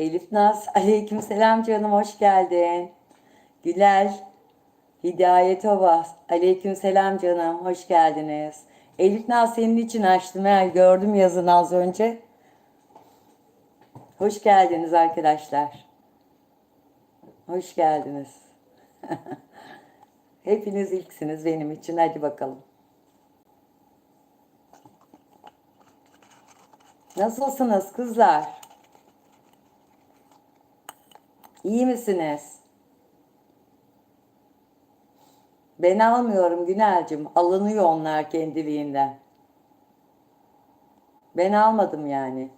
Elif Naz, aleyküm selam canım, hoş geldin. Gülel, Hidayet Ova, aleyküm selam canım, hoş geldiniz. Elif Naz senin için açtım, he, gördüm yazını az önce. Hoş geldiniz arkadaşlar. Hoş geldiniz. Hepiniz ilksiniz benim için, hadi bakalım. Nasılsınız kızlar? İyi misiniz? Ben almıyorum Günelcim. Alınıyor onlar kendiliğinden. Ben almadım yani.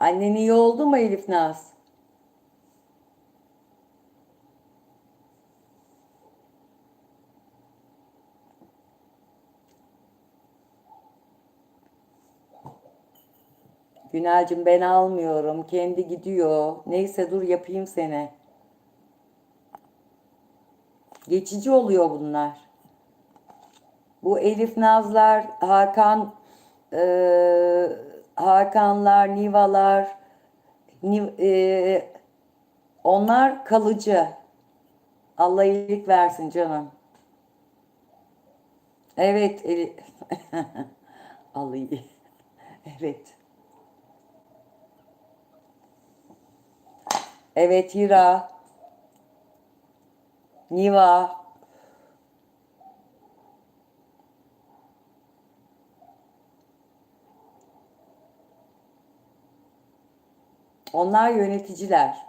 Annen iyi oldu mu Elif Naz? Günelcim ben almıyorum. Kendi gidiyor. Neyse dur yapayım seni. Geçici oluyor bunlar. Bu Elif Nazlar, Hakan, eee, Hakanlar, Nivalar, Niv- eee, onlar kalıcı. Allah iyilik versin canım. Evet, Elif. Allah iyi. Evet. Evet Hira. Niva. Onlar yöneticiler.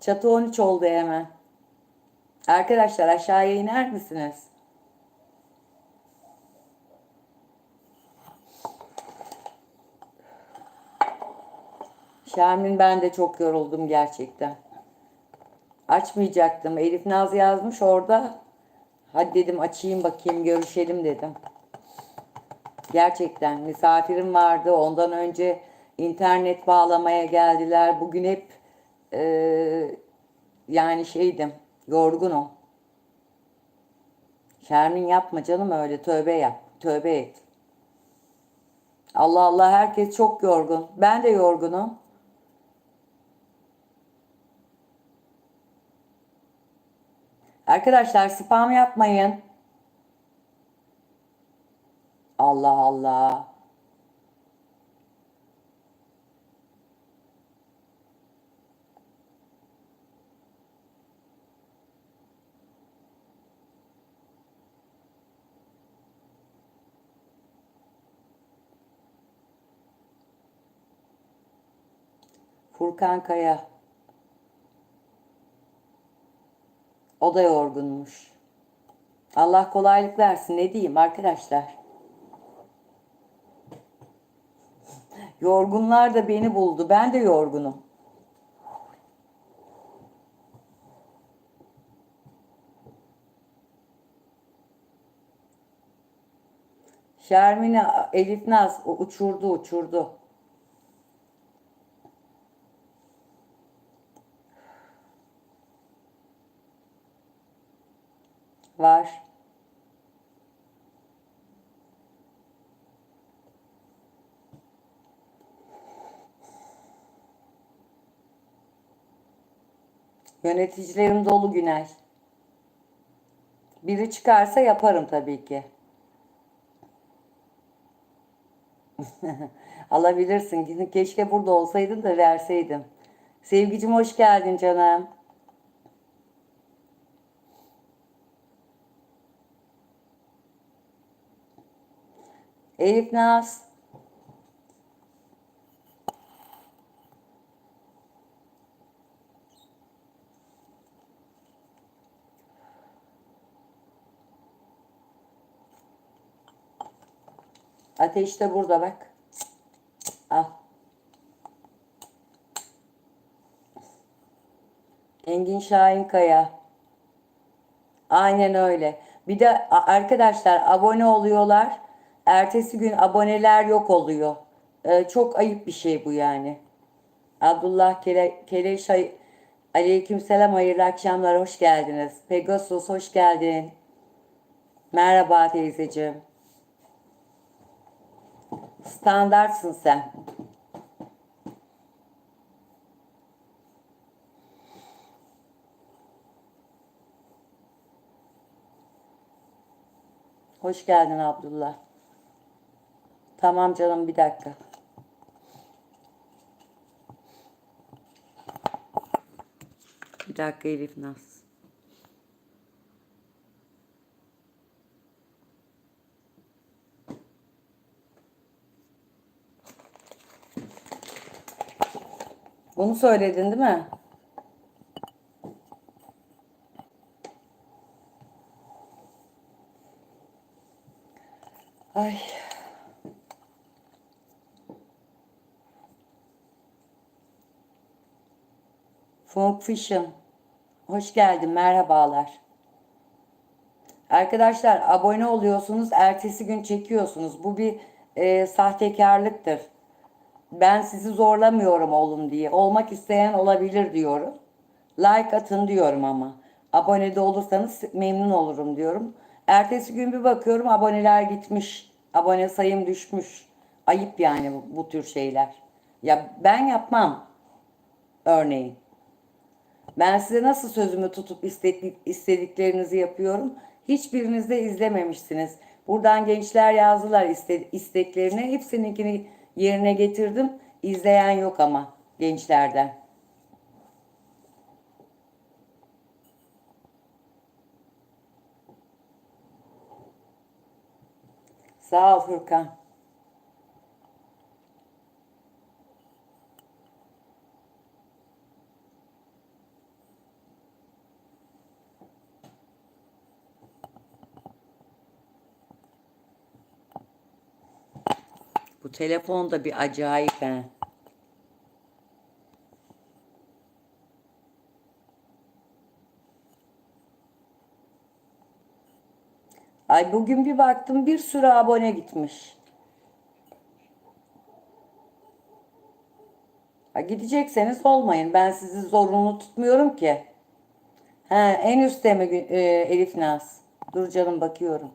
Çatı 13 oldu hemen. Arkadaşlar aşağıya iner misiniz? Şermin ben de çok yoruldum gerçekten. Açmayacaktım. Elif Naz yazmış orada. Hadi dedim açayım bakayım görüşelim dedim. Gerçekten misafirim vardı. Ondan önce internet bağlamaya geldiler. Bugün hep eee, yani şeydim yorgunum. Şermin yapma canım öyle tövbe yap. Tövbe et. Allah Allah herkes çok yorgun. Ben de yorgunum. Arkadaşlar spam yapmayın. Allah Allah. Furkan Kaya. O da yorgunmuş. Allah kolaylık versin. Ne diyeyim arkadaşlar? Yorgunlar da beni buldu. Ben de yorgunum. Şermine Elif Naz uçurdu uçurdu. Var. Yöneticilerim dolu Günay. Biri çıkarsa yaparım tabii ki. Alabilirsin. Keşke burada olsaydın da verseydim. Sevgicim hoş geldin canım. Elif Naz. Ateş de burada bak. Al. Engin Şahinkaya. Aynen öyle. Bir de arkadaşlar abone oluyorlar. Ertesi gün aboneler yok oluyor. Ee, çok ayıp bir şey bu yani. Abdullah Kele, Keleş hay- Aleykümselam hayırlı akşamlar hoş geldiniz. Pegasus hoş geldin. Merhaba teyzeciğim. Standartsın sen. Hoş geldin Abdullah. Tamam canım bir dakika. Bir dakika Elif Naz. Bunu söyledin değil mi? Ay. Fiction. Hoş geldin. Merhabalar. Arkadaşlar abone oluyorsunuz. Ertesi gün çekiyorsunuz. Bu bir e, sahtekarlıktır. Ben sizi zorlamıyorum olun diye. Olmak isteyen olabilir diyorum. Like atın diyorum ama. Abone de olursanız memnun olurum diyorum. Ertesi gün bir bakıyorum aboneler gitmiş. Abone sayım düşmüş. Ayıp yani bu, bu tür şeyler. Ya ben yapmam. Örneğin. Ben size nasıl sözümü tutup istedik- istediklerinizi yapıyorum. Hiçbiriniz de izlememişsiniz. Buradan gençler yazdılar iste- isteklerini. Hepsininkini yerine getirdim. İzleyen yok ama gençlerden. Sağ ol Furkan. Bu telefon da bir acayip he. Ay bugün bir baktım bir sürü abone gitmiş. Ha, gidecekseniz olmayın. Ben sizi zorunlu tutmuyorum ki. Ha, en üstte mi e, Elif Naz? Dur canım bakıyorum.